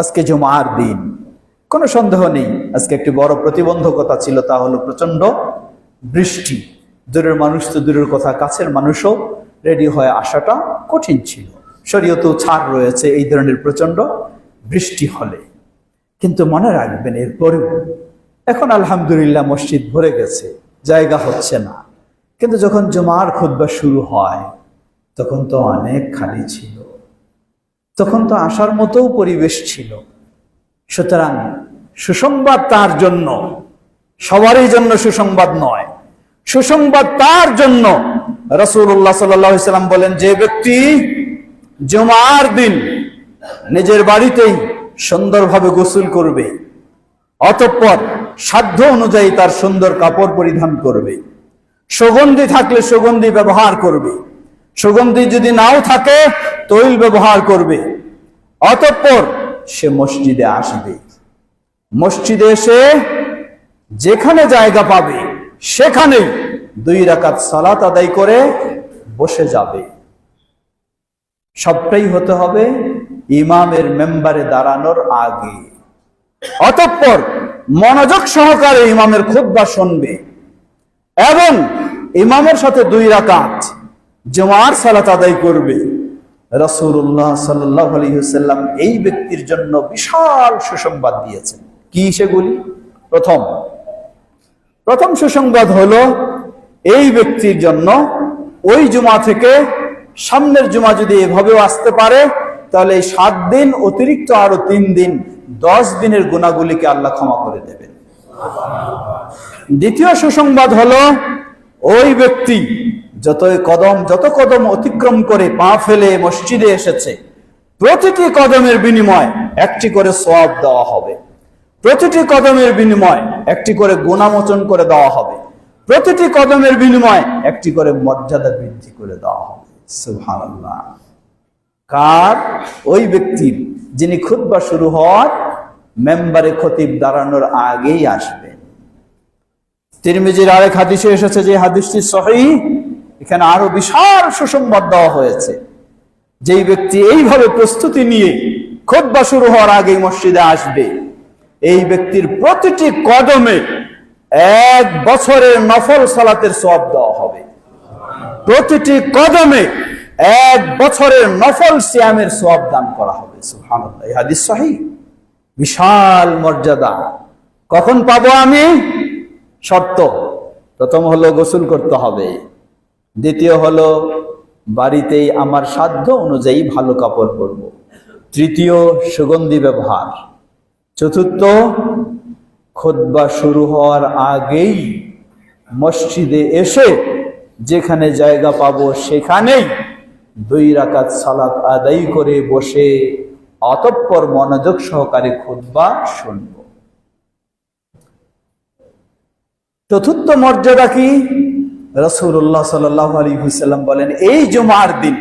আজকে জুমার দিন। কোনো সন্দেহ নেই, আজকে একটি বড় প্রতিবন্ধকতা ছিল, তা হলো প্রচণ্ড বৃষ্টি। দূরের মানুষ তো দূরের কথা, কাছের মানুষও রেডি হয়ে আসাটা কঠিন ছিল। শরীয়তেও ছাড় রয়েছে এই ধরনের প্রচণ্ড বৃষ্টি হলে। কিন্তু মনে রাখবেন, এরপরেও এখন আলহামদুলিল্লাহ মসজিদ ভরে গেছে, জায়গা হচ্ছে না। কিন্তু যখন জমার খুদ্া শুরু হয়, তখন তো অনেক খালি ছিল। তখন তো আসার মতো পরিবেশ ছিল। সুতরাং সুসংবাদ তার জন্য, সবারই জন্য সুসংবাদ নয়। সুসংবাদ তার জন্য রসুল্লাহ সাল্লাম বলেন, যে ব্যক্তি জমার দিন নিজের বাড়িতেই সুন্দরভাবে গোসল করবে, অতঃপর সাধ্য অনুযায়ী তার সুন্দর কাপড় পরিধান করবে, সুগন্ধি থাকলে সুগন্ধি ব্যবহার করবে সুগন্ধি যদি নাও থাকে, তৈল ব্যবহার করবে। অতঃপর সে মসজিদে আসবে। মসজিদে এসে যেখানে জায়গা পাবে সেখানেই দুই রাকাত সালাত আদায় করে বসে যাবে। সবটাই হতে হবে ইমামের মেম্বারে দাঁড়ানোর আগে। অতঃপর মনোযোগ সহকারে ইমামের খুদ্া শুনবে এবং ইমামের সাথে দুই রাকাত জমার সালাত আদায় করবে। রসুল্লাহ সাল্লাহ আলহিহাল্লাম এই ব্যক্তির জন্য বিশাল সুসংবাদ দিয়েছেন। কি সেগুলি প্রথম। প্রথম সুসংবাদ হলো, এই ব্যক্তির জন্য ওই জুমা থেকে সামনের জুমা যদি এভাবেও আসতে পারে, তাহলে এই সাত দিন অতিরিক্ত আরও তিন দিন, দশ দিনের গুণাগুলিকে আল্লাহ ক্ষমা করে দেবেন। দ্বিতীয় সুসংবাদ হলো, ওই ব্যক্তি যতই কদম, যত কদম অতিক্রম করে পা ফেলে মসজিদে এসেছে, প্রতিটি কদমের বিনিময় একটি করে সওয়াব দেওয়া হবে। প্রতিটি কদমের বিনিময় একটি করে গুণামোচন করে দেওয়া হবে। প্রতিটি কদমের বিনিময় একটি করে মর্যাদা বৃদ্ধি করে দেওয়া হবে। কার? ওই ব্যক্তির যিনি খুতবা শুরু হওয়ার মেম্বারে খতিব দাঁড়ানোর আগেই আসবেন তিরমিজির আরেক হাদিসে এসেছে যে হাদিসটি সহি এখানে আরও বিশাল সুসংবাদ দেওয়া হয়েছে। যেই ব্যক্তি এইভাবে প্রস্তুতি নিয়ে খোদবা শুরু হওয়ার আগেই মসজিদে আসবে, এই ব্যক্তির প্রতিটি কদমে এক বছরের নফল সালাতের সব দেওয়া হবে। প্রতিটি কদমে এক বছরের নফল সিয়ামের সব দান করা হবে। বিশাল মর্যাদা। কখন পাবো আমি? শর্ত। প্রথম হলো গোসল করতে হবে। দ্বিতীয় হলো, বাড়িতেই আমার সাধ্য অনুযায়ী ভালো কাপড় পরব। তৃতীয়, সুগন্ধি ব্যবহার। চতুর্থ খোদবা শুরু হওয়ার আগেই মসজিদে এসে যেখানে জায়গা পাবো সেখানেই দুই রাকাত সালাত আদায় করে বসে অতঃপর মনোযোগ সহকারে খুতবা শুনব। চতুর্থ মর্যাদা কি? রসুল্লাহ সাল্লাহ আলী হুসাল্লাম বলেন, এই জুমার দিন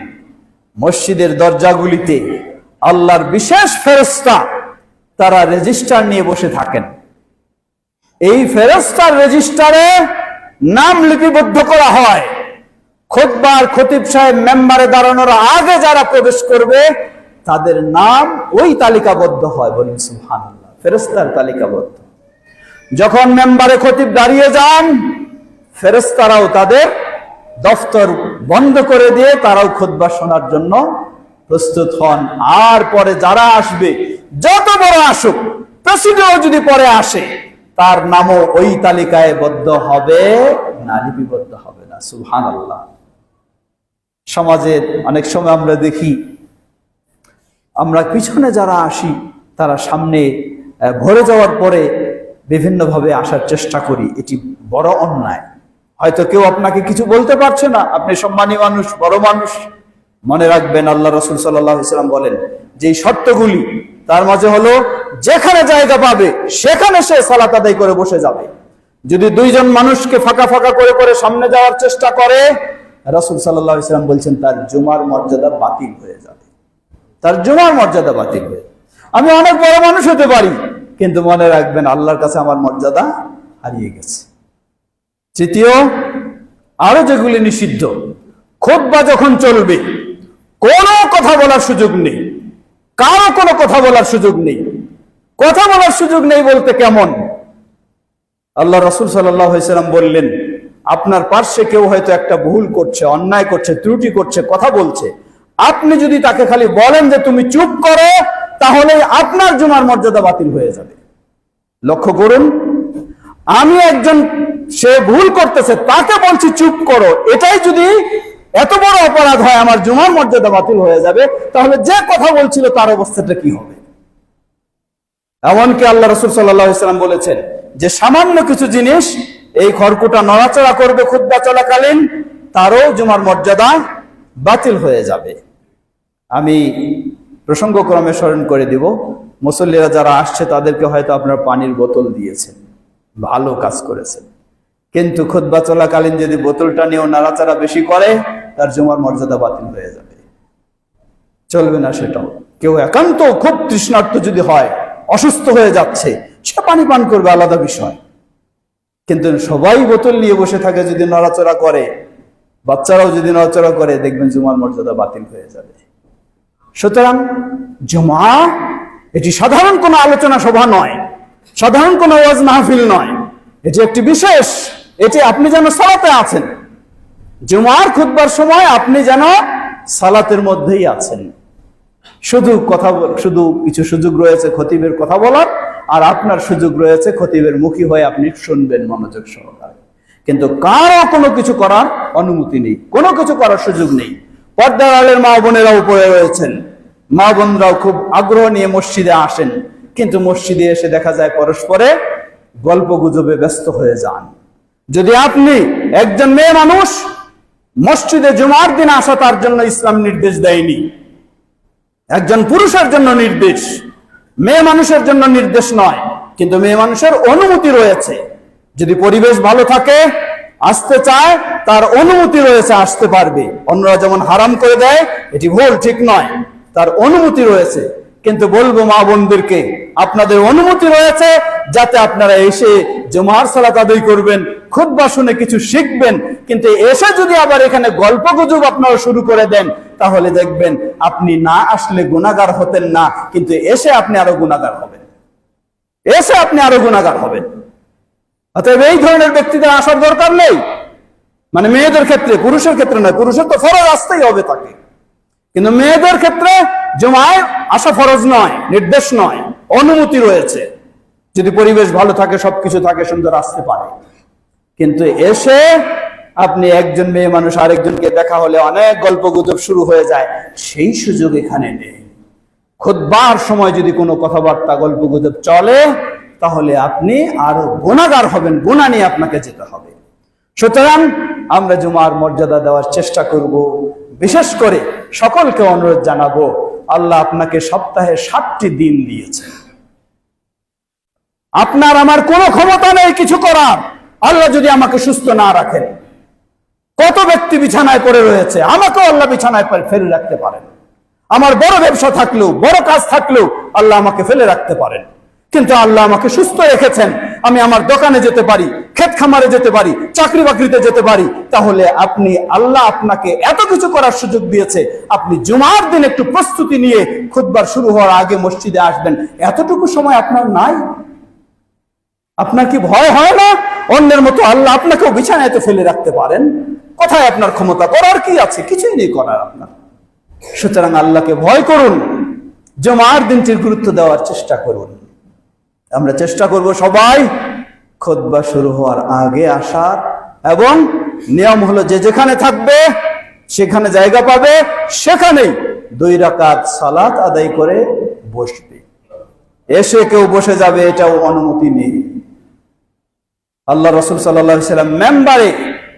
মসজিদের দরজাগুলিতে আল্লাহর বিশেষ ফেরস্তা তারা রেজিস্টার নিয়ে বসে থাকেন। এই ফেরস্তার রেজিস্টারে নাম লিপিবদ্ধ করা হয়। খোদবার খতিব সাহেব মেম্বারে দাঁড়ানোর আগে যারা প্রবেশ করবে, তাদের নাম ওই তালিকাবদ্ধ হয়। বলুন, সুবহানাল্লাহ ফেরস্তার তালিকাবদ্ধ। যখন মেম্বারে খতিব দাঁড়িয়ে যান ফেরেস্তারাও তাদের দফতর বন্ধ করে দিয়ে তারাও খুতবা শোনার জন্য প্রস্তুত হন। আর পরে যারা আসবে, যত বড় আসুক প্রেসিডেন্ট যদি পরে আসে, তার নামও ওই তালিকায় বদ্ধ হবে না, লিপিবদ্ধ হবে না। সুহান আল্লাহ সমাজের অনেক সময় আমরা দেখি, আমরা পিছনে যারা আসি, তারা সামনে ভরে যাওয়ার পরে বিভিন্নভাবে আসার চেষ্টা করি। এটি বড় অন্যায়। হয়তো কেউ আপনাকে কিছু বলতে পারছে না। আপনি সম্মানী মানুষ, বড় মানুষ। মনে রাখবেন আল্লাহ রসুল সাল্লাম বলেন যে শর্তগুলি, তার মাঝে হলো যেখানে জায়গা পাবে, সেখানে সে সালাত আদায় করে বসে যাবে। যদি দুইজন মানুষকে ফাঁকা ফাঁকা করে করে সামনে যাওয়ার চেষ্টা করে, রসুল সাল্লাহ ইসলাম বলছেন, তার জুমার মর্যাদা বাতিল হয়ে যাবে। তার জুমার মর্যাদা বাতিল হয়ে আমি অনেক বড় মানুষ হতে পারি, কিন্তু মনে রাখবেন আল্লাহর কাছে আমার মর্যাদা হারিয়ে গেছে। তৃতীয় আরও যেগুলি নিষিদ্ধ খোদবা যখন চলবে, কোনো কথা বলার সুযোগ নেই, কারও কোনো কথা বলার সুযোগ নেই। কথা বলার সুযোগ নেই বলতে কেমন? আল্লাহ রসুল সাল্লাম বললেন, আপনার পার্শ্বে কেউ হয়তো একটা ভুল করছে, অন্যায় করছে, ত্রুটি করছে, কথা বলছে। আপনি যদি তাকে খালি বলেন যে তুমি চুপ করো, তাহলে আপনার জুমার মর্যাদা বাতিল হয়ে যাবে। লক্ষ্য করুন, আমি একজন সে ভুল করতেছে, তাকে বলছি চুপ করো। এটাই যদি এত বড় অপরাধ হয়, আমার জুমার মর্যাদা বাতিল হয়ে যাবে, তাহলে যে কথা বলছিল তার অবস্থাটা কি হবে? এমনকি আল্লাহ রসুল সাল্লাম বলেছেন যে সামান্য কিছু জিনিস এই খড়কুটা নড়াচড়া করবে খুদ্া চলাকালীন, তারও জুমার মর্যাদা বাতিল হয়ে যাবে। আমি প্রসঙ্গক্রমে স্মরণ করে দিব, মুসল্লিরা যারা আসছে তাদেরকে হয়তো আপনার পানির বোতল দিয়েছেন ভালো কাজ করেছেন। কিন্তু খুদ্া চলাকালীন যদি বোতলটা নিয়েও নাড়াচাড়া বেশি করে, তার জুমার মর্যাদা বাতিল হয়ে যাবে। চলবে না সেটাও। কেউ একান্ত খুব তৃষ্ণার্ত যদি হয়, অসুস্থ হয়ে যাচ্ছে, সে পানি পান করবে, আলাদা বিষয়। কিন্তু সবাই বোতল নিয়ে বসে থাকে যদি নড়াচড়া করে, বাচ্চারাও যদি নড়াচড়া করে, দেখবেন জুমার মর্যাদা বাতিল হয়ে যাবে। সুতরাং জমা, এটি সাধারণ কোনো আলোচনা সভা নয়, সাধারণ কোনো ওয়াজ মাহফিল নয়, এটি একটি বিশেষ এটি আপনি যেন সালাতে আছেন। জুমার খুতবার সময় আপনি যেন সালাতের মধ্যেই আছেন। শুধু কথা শুধু কিছু সুযোগ রয়েছে খতিবের কথা বলার, আর আপনার সুযোগ রয়েছে খতিবের মুখী হয়ে আপনি শুনবেন মনোযোগ সহকারে। কিন্তু কারও কোনো কিছু করার অনুমতি নেই, কোনো কিছু করার সুযোগ নেই। পর্দার আলের মা বোনেরা উপরে রয়েছেন। মা বোনরাও খুব আগ্রহ নিয়ে মসজিদে আসেন। কিন্তু মসজিদে এসে দেখা যায় পরস্পরে গল্প গুজবে ব্যস্ত হয়ে যান। যদি আপনি একজন মেয়ে মানুষ, মসজিদে জুমার দিন আসা তার জন্য ইসলাম নির্দেশ দেয়নি। একজন পুরুষের জন্য নির্দেশ, মেয়ে মানুষের জন্য নির্দেশ নয়, কিন্তু মেয়ে মানুষের অনুমতি রয়েছে। যদি পরিবেশ ভালো থাকে, আসতে চায়, তার অনুমতি রয়েছে, আসতে পারবে। অন্যরা যেমন হারাম করে দেয়, এটি ভুল, ঠিক নয়। তার অনুমতি রয়েছে। কিন্তু বলব মা বোনদেরকে, আপনাদের অনুমতি রয়েছে যাতে আপনারা এসে জমার সালাত আদায় করবেন খুদ্া শুনে কিছু শিখবেন, কিন্তু এসে যদি আবার এখানে গল্প গুজব আপনারা শুরু করে দেন, তাহলে দেখবেন আপনি না আসলে গুণাগার হতেন না, কিন্তু এসে আপনি আরও গুণাগার হবেন। এসে আপনি আরও গুণাগার হবেন। অতএব এই ধরনের ব্যক্তিদের আসার দরকার নেই। মানে মেয়েদের ক্ষেত্রে, পুরুষের ক্ষেত্রে নয়, পুরুষের তো ফরজ আসতেই হবে তাকে। কিন্তু মেয়েদের ক্ষেত্রে জমায় আসা ফরজ নয়, নির্দেশ নয়, অনুমতি রয়েছে। যদি পরিবেশ ভালো থাকে, সবকিছু থাকে, সুন্দর আসতে পারে। কিন্তু এসে আপনি একজন মেয়ে মানুষ আরেকজনকে দেখা হলে অনেক গল্প গুজব শুরু হয়ে যায়, সেই সুযোগ এখানে নেই। খুদবার সময় যদি কোনো কথাবার্তা গল্প গুজব চলে, তাহলে আপনি আরও গুণাগার হবেন, গুণা নিয়ে আপনাকে যেতে হবে। সুতরাং আমরা জুমার মর্যাদা দেওয়ার চেষ্টা করব। বিশেষ করে সকলকে অনুরোধ জানাব আল্লাহ আপনাকে সপ্তাহে সাতটি দিন দিয়েছে। আপনার আমার কোনো ক্ষমতা নেই কিছু করার। আল্লাহ যদি আমাকে সুস্থ না রাখেন, কত ব্যক্তি বিছানায় পড়ে রয়েছে, আমাকেও আল্লাহ বিছানায় ফেলে রাখতে পারেন। আমার বড় ব্যবসা থাকলেও, বড় কাজ থাকলেও আল্লাহ আমাকে ফেলে রাখতে পারেন। কিন্তু আল্লাহ আমাকে সুস্থ রেখেছেন। আমি আমার দোকানে যেতে পারি, ক্ষেত খামারে যেতে পারি, চাকরি বাকরিতে যেতে পারি, তাহলে আপনি, আল্লাহ আপনাকে এত কিছু করার সুযোগ দিয়েছে। আপনি জুমার দিন একটু প্রস্তুতি নিয়ে খুদবার শুরু হওয়ার আগে মসজিদে আসবেন। এতটুকু সময় আপনার নাই? আপনার কি ভয় হয় না? অন্যের মতো আল্লাহ আপনাকেও বিছানায় ফেলে রাখতে পারেন। কোথায় আপনার ক্ষমতা? করার কি আছে? কিছুই নেই করার আপনার। সুতরাং আল্লাহকে ভয় করুন। জমার দিনটির গুরুত্ব দেওয়ার চেষ্টা করুন। আমরা চেষ্টা করব সবাই খোদবা শুরু হওয়ার আগে আসার এবং নিয়ম হলো যে যেখানে থাকবে, সেখানে জায়গা পাবে, সেখানেই দুই রাকাত সালাত আদায় করে বসবে। এসে কেউ বসে যাবে, এটাও অনুমতি নেই। আল্লাহ রসুল সাল্লাম মেম্বারে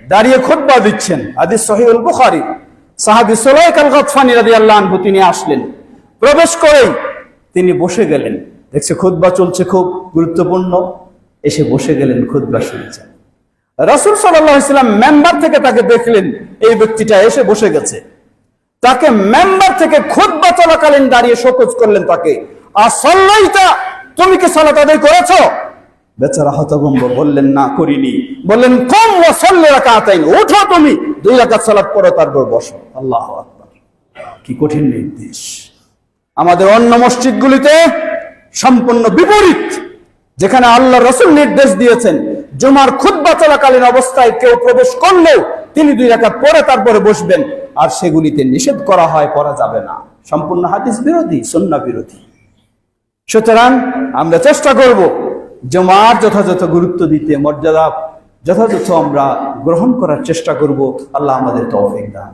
দাঁড়িয়ে খোদবা দিচ্ছেন। আদি সহিউল বুখারি সাহাবি সোলাইক আল গতফানি রাদি আল্লাহ তিনি আসলেন। প্রবেশ করেই তিনি বসে গেলেন। দেখছে খুদবা চলছে খুব গুরুত্বপূর্ণ। এসে বসে গেলেন খুদবা শুনেছেন রসুল সাল্লাম মেম্বার থেকে তাকে দেখলেন, এই ব্যক্তিটা এসে বসে গেছে। তাকে মেম্বার থেকে খুদবা চলাকালীন দাঁড়িয়ে শোকজ করলেন তাকে। আর সল্লাইটা তুমি কি সালাত আদায় করেছ? বেচারা হতভম্ব বললেন, না, করিনি। বললেন, কম ও সল্লে রাকাতাইন ওঠো তুমি, দুই রাকাত সালাত পড়ো, তারপর বসো। আল্লাহ আকবার। কি কঠিন নির্দেশ। আমাদের অন্য মসজিদগুলিতে সম্পূর্ণ বিপরীত। যেখানে আল্লাহ রসুল নির্দেশ দিয়েছেন, জুমার খুদ্া চলাকালীন অবস্থায় কেউ প্রবেশ করলেও তিনি দুই রাকাত পরে তারপরে বসবেন, আর সেগুলিতে নিষেধ করা হয়, পড়া যাবে না। সম্পূর্ণ হাদিস বিরোধী, সন্না বিরোধী। সুতরাং আমরা চেষ্টা করব জমার যথাযথ গুরুত্ব দিতে, মর্যাদা যথাযথ আমরা গ্রহণ করার চেষ্টা করব। আল্লাহ আমাদের তৌফিক দান।